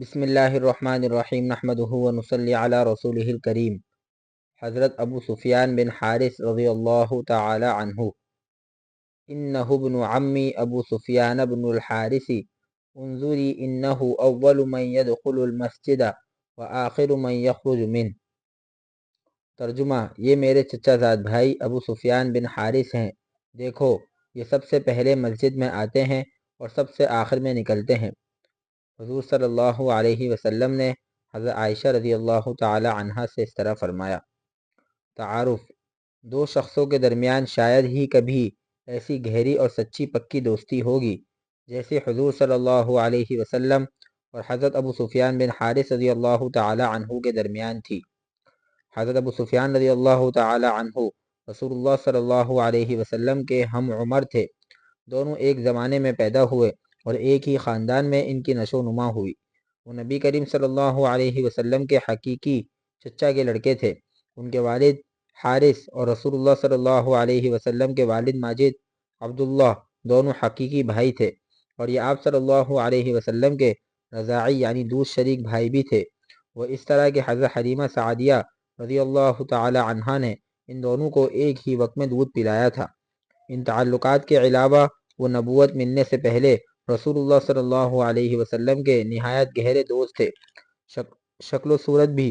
بسم اللہ الرحمن الرحیم، نحمدہ و نصلی علی رسولہ الکریم۔ حضرت ابو سفیان بن حارث رضی اللہ تعالی عنہ۔ انہو ابن عمی ابو سفیان بن الحارث، انظری انہو اول من يدخل المسجد و آخر من يخرج من۔ ترجمہ، یہ میرے چچا زاد بھائی ابو سفیان بن حارث ہیں۔ دیکھو، یہ سب سے پہلے مسجد میں آتے ہیں اور سب سے آخر میں نکلتے ہیں۔ حضور صلی اللہ علیہ وسلم نے حضرت عائشہ رضی اللہ تعالی عنہ سے اس طرح فرمایا، تعارف، دو شخصوں کے درمیان شاید ہی کبھی ایسی گہری اور سچی پکی دوستی ہوگی، جیسے حضور صلی اللہ علیہ وسلم اور حضرت ابو سفیان بن حارث رضی اللہ تعالی عنہ کے درمیان تھی۔ حضرت ابو سفیان رضی اللہ تعالی عنہ رسول اللہ صلی اللہ علیہ وسلم کے ہم عمر تھے۔ دونوں ایک زمانے میں پیدا ہوئے۔ اور ایک ہی خاندان میں ان کی نشو نما ہوئی۔ وہ نبی کریم صلی اللہ علیہ وسلم کے حقیقی چچا کے لڑکے تھے۔ ان کے والد حارث اور رسول اللہ صلی اللہ علیہ وسلم کے والد ماجد عبداللہ دونوں حقیقی بھائی تھے۔ اور یہ آپ صلی اللہ علیہ وسلم کے رضاعی یعنی دودھ شریک بھائی بھی تھے۔ وہ اس طرح کے حضرت حریمہ سعدیہ رضی اللہ تعالی عنہ نے ان دونوں کو ایک ہی وقت میں دودھ پلایا تھا۔ ان تعلقات کے علاوہ وہ نبوت ملنے سے پہلے رسول اللہ صلی اللہ علیہ وسلم کے نہایت گہرے دوست تھے۔ شکل و صورت بھی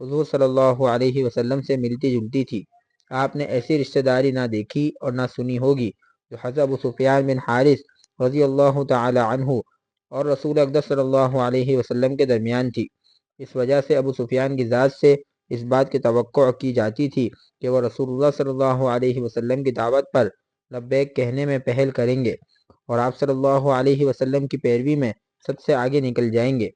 حضور صلی اللہ علیہ وسلم سے ملتی جلتی تھی۔ آپ نے ایسی رشتہ داری نہ دیکھی اور نہ سنی ہوگی جو حضرت ابو سفیان بن حارث رضی اللہ تعالی عنہ اور رسول اقدس صلی اللہ علیہ وسلم کے درمیان تھی۔ اس وجہ سے ابو سفیان کی ذات سے اس بات کی توقع کی جاتی تھی کہ وہ رسول اللہ صلی اللہ علیہ وسلم کی دعوت پر لبیک کہنے میں پہل کریں گے۔ اور آپ صلی اللہ علیہ وسلم کی پیروی میں سب سے آگے نکل جائیں گے۔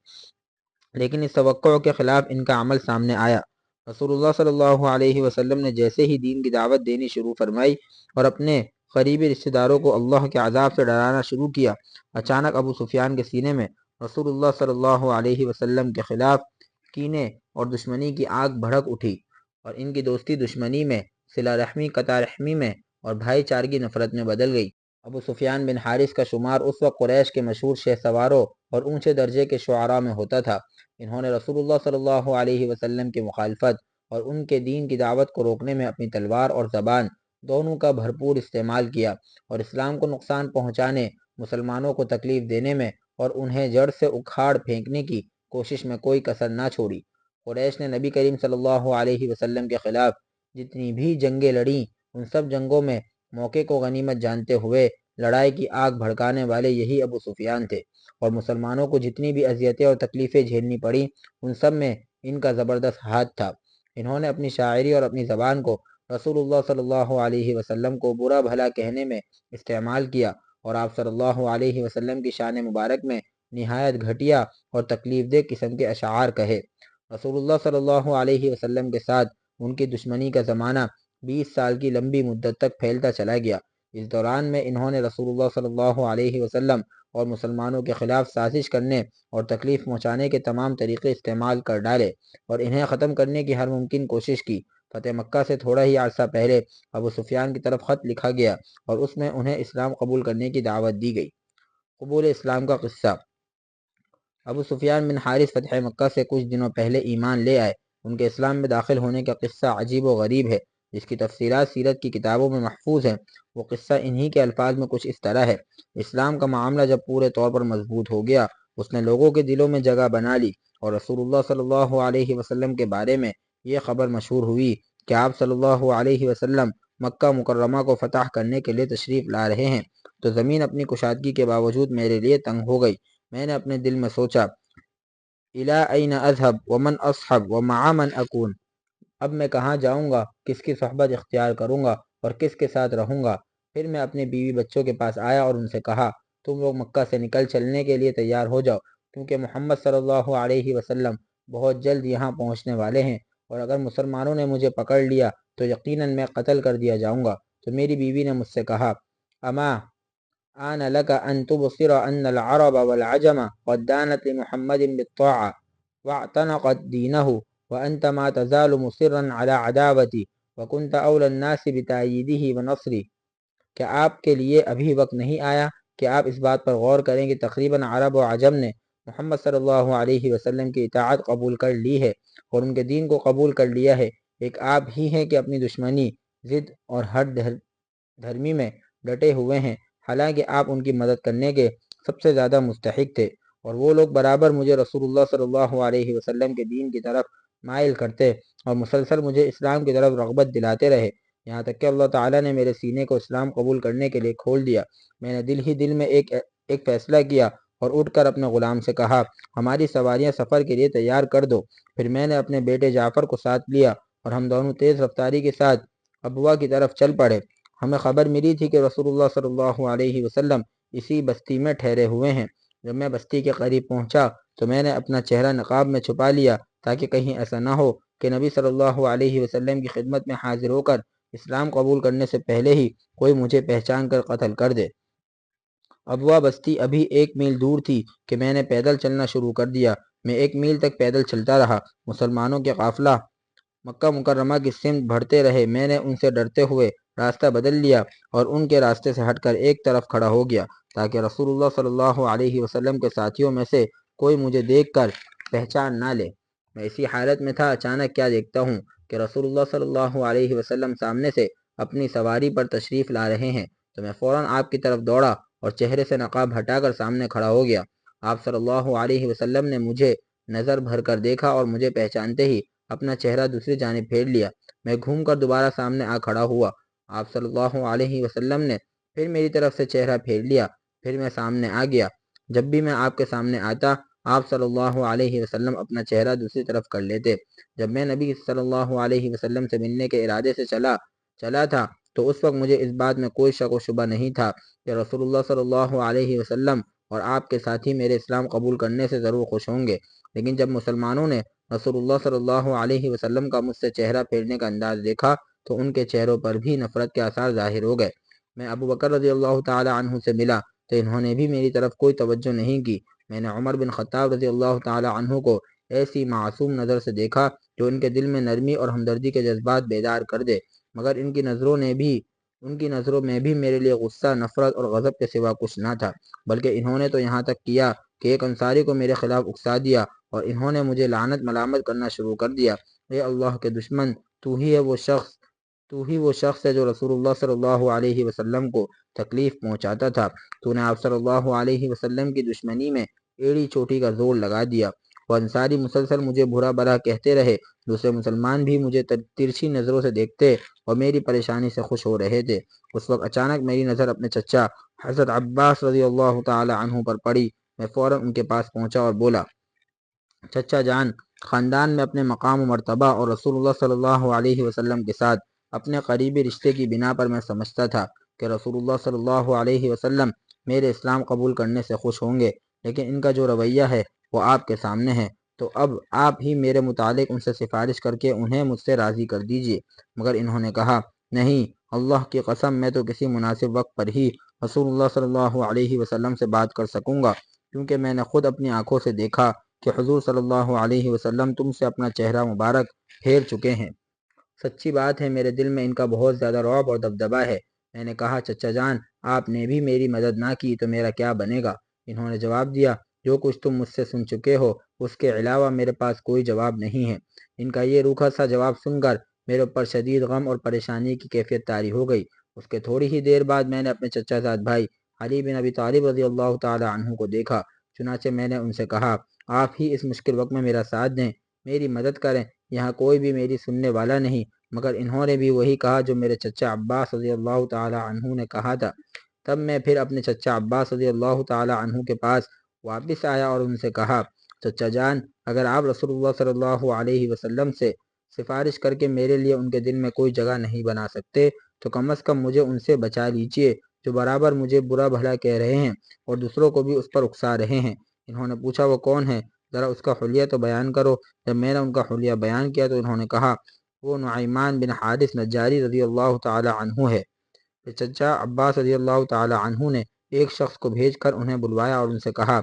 لیکن اس توقع کے خلاف ان کا عمل سامنے آیا۔ رسول اللہ صلی اللہ علیہ وسلم نے جیسے ہی دین کی دعوت دینی شروع فرمائی اور اپنے قریبی رشتہ داروں کو اللہ کے عذاب سے ڈرانا شروع کیا، اچانک ابو سفیان کے سینے میں رسول اللہ صلی اللہ علیہ وسلم کے خلاف کینے اور دشمنی کی آگ بھڑک اٹھی اور ان کی دوستی دشمنی میں، صلہ رحمی، قطع رحمی میں اور بھائی چارگی نفرت میں بدل گئی۔ ابو سفیان بن حارث کا شمار اس وقت قریش کے مشہور شہ سواروں اور اونچے درجے کے شعراء میں ہوتا تھا۔ انہوں نے رسول اللہ صلی اللہ علیہ وسلم کی مخالفت اور ان کے دین کی دعوت کو روکنے میں اپنی تلوار اور زبان دونوں کا بھرپور استعمال کیا اور اسلام کو نقصان پہنچانے، مسلمانوں کو تکلیف دینے میں اور انہیں جڑ سے اکھاڑ پھینکنے کی کوشش میں کوئی کسر نہ چھوڑی۔ قریش نے نبی کریم صلی اللہ علیہ وسلم کے خلاف جتنی بھی جنگیں لڑیں، ان سب جنگوں میں موقع کو غنیمت جانتے ہوئے لڑائی کی آگ بھڑکانے والے یہی ابو سفیان تھے۔ اور مسلمانوں کو جتنی بھی اذیتیں اور تکلیفیں جھیلنی پڑیں، ان سب میں ان کا زبردست ہاتھ تھا۔ انہوں نے اپنی شاعری اور اپنی زبان کو رسول اللہ صلی اللہ علیہ وسلم کو برا بھلا کہنے میں استعمال کیا اور آپ صلی اللہ علیہ وسلم کی شان مبارک میں نہایت گھٹیا اور تکلیف دہ قسم کے اشعار کہے۔ رسول اللہ صلی اللہ علیہ وسلم کے ساتھ ان کی دشمنی کا زمانہ بیس سال کی لمبی مدت تک پھیلتا چلا گیا۔ اس دوران میں انہوں نے رسول اللہ صلی اللہ علیہ وسلم اور مسلمانوں کے خلاف سازش کرنے اور تکلیف پہنچانے کے تمام طریقے استعمال کر ڈالے اور انہیں ختم کرنے کی ہر ممکن کوشش کی۔ فتح مکہ سے تھوڑا ہی عرصہ پہلے ابو سفیان کی طرف خط لکھا گیا اور اس میں انہیں اسلام قبول کرنے کی دعوت دی گئی۔ قبول اسلام کا قصہ۔ ابو سفیان بن حارث فتح مکہ سے کچھ دنوں پہلے ایمان لے آئے۔ ان کے اسلام میں داخل ہونے کا قصہ عجیب و غریب ہے۔ جس کی تفصیلات سیرت کی کتابوں میں محفوظ ہیں۔ وہ قصہ انہی کے الفاظ میں کچھ اس طرح ہے۔ اسلام کا معاملہ جب پورے طور پر مضبوط ہو گیا، اس نے لوگوں کے دلوں میں جگہ بنا لی اور رسول اللہ صلی اللہ علیہ وسلم کے بارے میں یہ خبر مشہور ہوئی کہ آپ صلی اللہ علیہ وسلم مکہ مکرمہ کو فتح کرنے کے لیے تشریف لا رہے ہیں۔ تو زمین اپنی کشادگی کے باوجود میرے لیے تنگ ہو گئی۔ میں نے اپنے دل میں سوچا الا این اذهب ومن اصحب ومع من اکون؟ اب میں کہاں جاؤں گا؟ کس کی صحبت اختیار کروں گا؟ اور کس کے ساتھ رہوں گا؟ پھر میں اپنے بیوی بچوں کے پاس آیا اور ان سے کہا، تم لوگ مکہ سے نکل چلنے کے لیے تیار ہو جاؤ، کیونکہ محمد صلی اللہ علیہ وسلم بہت جلد یہاں پہنچنے والے ہیں اور اگر مسلمانوں نے مجھے پکڑ لیا تو یقیناً میں قتل کر دیا جاؤں گا۔ تو میری بیوی نے مجھ سے کہا، اما آن لك ان تبصر ان العرب والعجم قد دانت لمحمد بالطاعة واعتنقت دينه وانت ما تزال مصرا على عداوتي، وكنت اولى الناس بتأييده ونصري. کیا آپ کے لیے ابھی وقت نہیں آیا کہ آپ اس بات پر غور کریں کہ تقریباً عرب و عجم نے محمد صلی اللہ علیہ وسلم کی اطاعت قبول کر لی ہے اور ان کے دین کو قبول کر لیا ہے؟ ایک آپ ہی ہیں کہ اپنی دشمنی، ضد اور ہر دھرمی میں ڈٹے ہوئے ہیں۔ حالانکہ آپ ان کی مدد کرنے کے سب سے زیادہ مستحق تھے اور وہ لوگ برابر مجھے رسول اللہ صلی اللہ علیہ وسلم کے دین کی طرف مائل کرتے اور مسلسل مجھے اسلام کی طرف رغبت دلاتے رہے۔ یہاں تک کہ اللہ تعالیٰ نے میرے سینے کو اسلام قبول کرنے کے لیے کھول دیا۔ میں نے دل ہی دل میں ایک ایک فیصلہ کیا اور اٹھ کر اپنے غلام سے کہا، ہماری سواریاں سفر کے لیے تیار کر دو۔ پھر میں نے اپنے بیٹے جعفر کو ساتھ لیا اور ہم دونوں تیز رفتاری کے ساتھ ابوا کی طرف چل پڑے۔ ہمیں خبر ملی تھی کہ رسول اللہ صلی اللہ علیہ وسلم اسی بستی میں ٹھہرے ہوئے ہیں۔ جب میں بستی کے قریب پہنچا تو میں نے اپنا چہرہ نقاب میں چھپا لیا۔ تاکہ کہیں ایسا نہ ہو کہ نبی صلی اللہ علیہ وسلم کی خدمت میں حاضر ہو کر اسلام قبول کرنے سے پہلے ہی کوئی مجھے پہچان کر قتل کر دے۔ ابوا بستی ابھی ایک میل دور تھی کہ میں نے پیدل چلنا شروع کر دیا۔ میں ایک میل تک پیدل چلتا رہا۔ مسلمانوں کے قافلہ مکہ مکرمہ کی سمت بڑھتے رہے۔ میں نے ان سے ڈرتے ہوئے راستہ بدل لیا اور ان کے راستے سے ہٹ کر ایک طرف کھڑا ہو گیا تاکہ رسول اللہ صلی اللہ علیہ وسلم کے ساتھیوں میں سے کوئی مجھے دیکھ کر پہچان نہ لے۔ میں اسی حالت میں تھا، اچانک کیا دیکھتا ہوں کہ رسول اللہ صلی اللہ علیہ وسلم سامنے سے اپنی سواری پر تشریف لا رہے ہیں۔ تو میں فوراً آپ کی طرف دوڑا اور چہرے سے نقاب ہٹا کر سامنے کھڑا ہو گیا۔ آپ صلی اللہ علیہ وسلم نے مجھے نظر بھر کر دیکھا اور مجھے پہچانتے ہی اپنا چہرہ دوسری جانب پھیر لیا۔ میں گھوم کر دوبارہ سامنے آ کھڑا ہوا۔ آپ صلی اللہ علیہ وسلم نے پھر میری طرف سے چہرہ پھیر لیا۔ پھر میں سامنے آ گیا۔ جب بھی میں آپ کے سامنے آتا آپ صلی اللہ علیہ وسلم اپنا چہرہ دوسری طرف کر لیتے۔ جب میں نبی صلی اللہ علیہ وسلم سے ملنے کے ارادے سے چلا چلا تھا، تو اس وقت مجھے اس بات میں کوئی شک و شبہ نہیں تھا کہ رسول اللہ صلی اللہ علیہ وسلم اور آپ کے ساتھی میرے اسلام قبول کرنے سے ضرور خوش ہوں گے۔ لیکن جب مسلمانوں نے رسول اللہ صلی اللہ علیہ وسلم کا مجھ سے چہرہ پھیرنے کا انداز دیکھا، تو ان کے چہروں پر بھی نفرت کے آثار ظاہر ہو گئے۔ میں ابو بکر رضی اللہ تعالی عنہ سے ملا، تو انہوں نے بھی میری طرف کوئی توجہ نہیں کی۔ میں نے عمر بن خطاب رضی اللہ تعالی عنہ کو ایسی معصوم نظر سے دیکھا جو ان کے دل میں نرمی اور ہمدردی کے جذبات بیدار کر دے، مگر ان کی نظروں نے بھی، ان کی نظروں میں بھی میرے لیے غصہ، نفرت اور غضب کے سوا کچھ نہ تھا، بلکہ انہوں نے تو یہاں تک کیا کہ ایک انصاری کو میرے خلاف اکسا دیا اور انہوں نے مجھے لعنت ملامت کرنا شروع کر دیا۔ اے اللہ کے دشمن، تو ہی ہے وہ شخص، تو ہی وہ شخص ہے جو رسول اللہ صلی اللہ علیہ وسلم کو تکلیف پہنچاتا تھا۔ تو نے آپ صلی اللہ علیہ وسلم کی دشمنی میں ایڑی چوٹی کا زور لگا دیا۔ وہ انصاری مسلسل مجھے برا برا کہتے رہے۔ دوسرے مسلمان بھی مجھے ترچھی نظروں سے دیکھتے اور میری پریشانی سے خوش ہو رہے تھے۔ اس وقت اچانک میری نظر اپنے چچا حضرت عباس رضی اللہ تعالی عنہ پر پڑی۔ میں فوراً ان کے پاس پہنچا اور بولا، چچا جان، خاندان میں اپنے مقام و مرتبہ اور رسول اللہ صلی اللہ علیہ وسلم کے ساتھ اپنے قریبی رشتے کی بنا پر میں سمجھتا تھا کہ رسول اللہ صلی اللہ علیہ وسلم میرے اسلام قبول کرنے سے خوش ہوں گے۔ لیکن ان کا جو رویہ ہے وہ آپ کے سامنے ہے۔ تو اب آپ ہی میرے متعلق ان سے سفارش کر کے انہیں مجھ سے راضی کر دیجیے۔ مگر انہوں نے کہا، نہیں، اللہ کی قسم میں تو کسی مناسب وقت پر ہی رسول اللہ صلی اللہ علیہ وسلم سے بات کر سکوں گا، کیونکہ میں نے خود اپنی آنکھوں سے دیکھا کہ حضور صلی اللہ علیہ وسلم تم سے اپنا چہرہ مبارک پھیر چکے ہیں۔ سچی بات ہے، میرے دل میں ان کا بہت زیادہ رعب اور دبدبا ہے۔ میں نے کہا، چچا جان، آپ نے بھی میری مدد نہ کی تو میرا کیا بنے گا؟ انہوں نے جواب دیا، جو کچھ تم مجھ سے سن چکے ہو، اس کے علاوہ میرے پاس کوئی جواب نہیں ہے ان کا یہ روکھا سا جواب سن کر میرے اوپر شدید غم اور پریشانی کی کیفیت تاری ہو گئی۔ اس کے تھوڑی ہی دیر بعد میں نے اپنے چچا زاد بھائی علی بن ابی طالب رضی اللہ تعالی عنہ کو دیکھا۔ چنانچہ میں نے ان سے کہا، آپ ہی اس مشکل وقت میں میرا ساتھ دیں، میری مدد کریں، یہاں کوئی بھی میری سننے والا نہیں مگر انہوں نے بھی وہی کہا جو میرے چچا عباس رضی اللہ تعالی عنہ نے کہا تھا۔ تب میں پھر اپنے چچا عباس رضی اللہ تعالی عنہ کے پاس واپس آیا اور ان سے کہا، چچا جان، اگر آپ رسول اللہ صلی اللہ علیہ وسلم سے سفارش کر کے میرے لیے ان کے دل میں کوئی جگہ نہیں بنا سکتے، تو کم از کم مجھے ان سے بچا لیجیے، جو برابر مجھے برا بھلا کہہ رہے ہیں اور دوسروں کو بھی اس پر اکسا رہے ہیں۔ انہوں نے پوچھا، وہ کون ہے؟ ذرا اس کا حلیہ تو بیان کرو۔ جب میں نے ان کا حلیہ بیان کیا تو انہوں نے کہا، وہ نعیمان بن حادث نجاری رضی اللہ تعالی عنہ ہے۔ کہ چچا عباس رضی اللہ تعالی عنہ نے ایک شخص کو بھیج کر انہیں بلوایا اور ان سے کہا،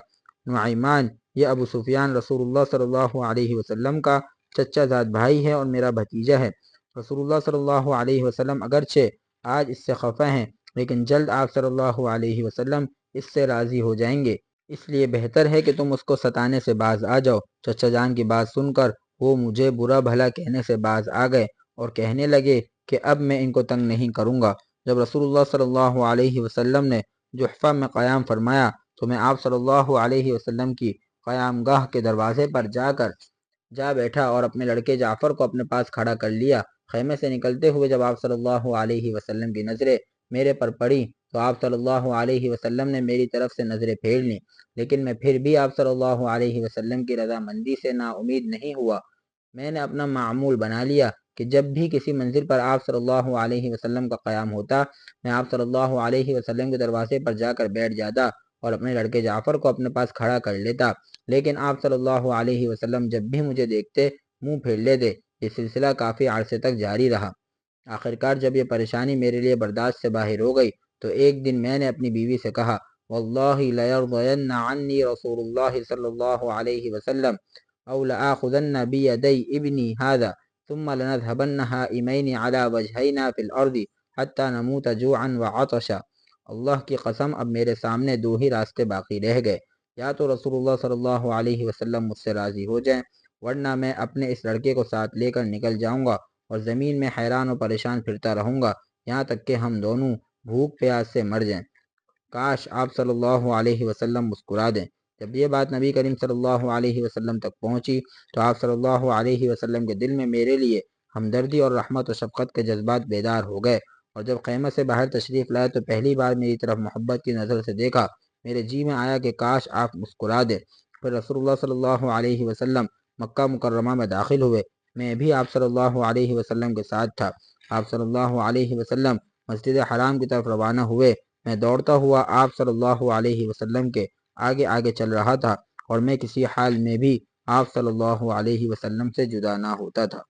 نعیمان، یہ ابو سفیان رسول اللہ صلی اللہ علیہ وسلم کا چچا زاد بھائی ہے اور میرا بھتیجا ہے۔ رسول اللہ صلی اللہ علیہ وسلم اگرچہ آج اس سے خفا ہیں، لیکن جلد آپ صلی اللہ علیہ وسلم اس سے راضی ہو جائیں گے۔ اس لیے بہتر ہے کہ تم اس کو ستانے سے باز آ جاؤ۔ چچا جان کی بات سن کر وہ مجھے برا بھلا کہنے سے باز آ گئے اور کہنے لگے کہ اب میں ان کو تنگ نہیں کروں گا۔ جب رسول اللہ صلی اللہ علیہ وسلم نے جحفہ میں قیام فرمایا تو میں آپ صلی اللہ علیہ وسلم کی قیام گاہ کے دروازے پر جا کر جا بیٹھا اور اپنے لڑکے جعفر کو اپنے پاس کھڑا کر لیا۔ خیمے سے نکلتے ہوئے جب آپ صلی اللہ علیہ وسلم کی نظریں میرے پر پڑی تو آپ صلی اللہ علیہ وسلم نے میری طرف سے نظریں پھیر لیں، لیکن میں پھر بھی آپ صلی اللہ علیہ وسلم کی رضامندی سے نا امید نہیں ہوا۔ میں نے اپنا معمول بنا لیا۔ کہ جب بھی کسی منزل پر آپ صلی اللہ علیہ وسلم کا قیام ہوتا، میں آپ صلی اللہ علیہ وسلم کے دروازے پر جا کر بیٹھ جاتا اور اپنے لڑکے جعفر کو اپنے پاس کھڑا کر لیتا۔ لیکن آپ صلی اللہ علیہ وسلم جب بھی مجھے دیکھتے، منہ پھیر لیتے، یہ سلسلہ کافی عرصے تک جاری رہا۔ آخرکار جب یہ پریشانی میرے لیے برداشت سے باہر ہو گئی، تو ایک دن میں نے اپنی بیوی سے کہا، واللہ لیرضین عنی رسول اللہ صلی اللہ علیہ وسلم او لآخذن بیدی ابنی هذا ثم لنذهبن هائمین على وجهینا فی الارض حتی نموت جوعا وعطشا۔ اللہ کی قسم اب میرے سامنے دو ہی راستے باقی رہ گئے۔ یا تو رسول اللہ صلی اللہ علیہ وسلم مجھ سے راضی ہو جائیں، ورنہ میں اپنے اس لڑکے کو ساتھ لے کر نکل جاؤں گا اور زمین میں حیران و پریشان پھرتا رہوں گا، یہاں تک کہ ہم دونوں بھوک پیاس سے مر جائیں۔ کاش آپ صلی اللہ علیہ وسلم مسکرا دیں۔ جب یہ بات نبی کریم صلی اللہ علیہ وسلم تک پہنچی تو آپ صلی اللہ علیہ وسلم کے دل میں میرے لیے ہمدردی اور رحمت و شفقت کے جذبات بیدار ہو گئے اور جب قیمت سے باہر تشریف لائے تو پہلی بار میری طرف محبت کی نظر سے دیکھا میرے جی میں آیا کہ کاش آپ مسکرا دیں پھر رسول اللہ صلی اللہ علیہ وسلم مکہ مکرمہ میں داخل ہوئے میں بھی آپ صلی اللہ علیہ وسلم کے ساتھ تھا آپ صلی اللہ علیہ وسلم مسجد حرام کی طرف روانہ ہوئے میں دوڑتا ہوا آپ صلی اللہ علیہ وسلم کے آگے آگے چل رہا تھا اور میں کسی حال میں بھی آپ صلی اللہ علیہ وسلم سے جدا نہ ہوتا تھا۔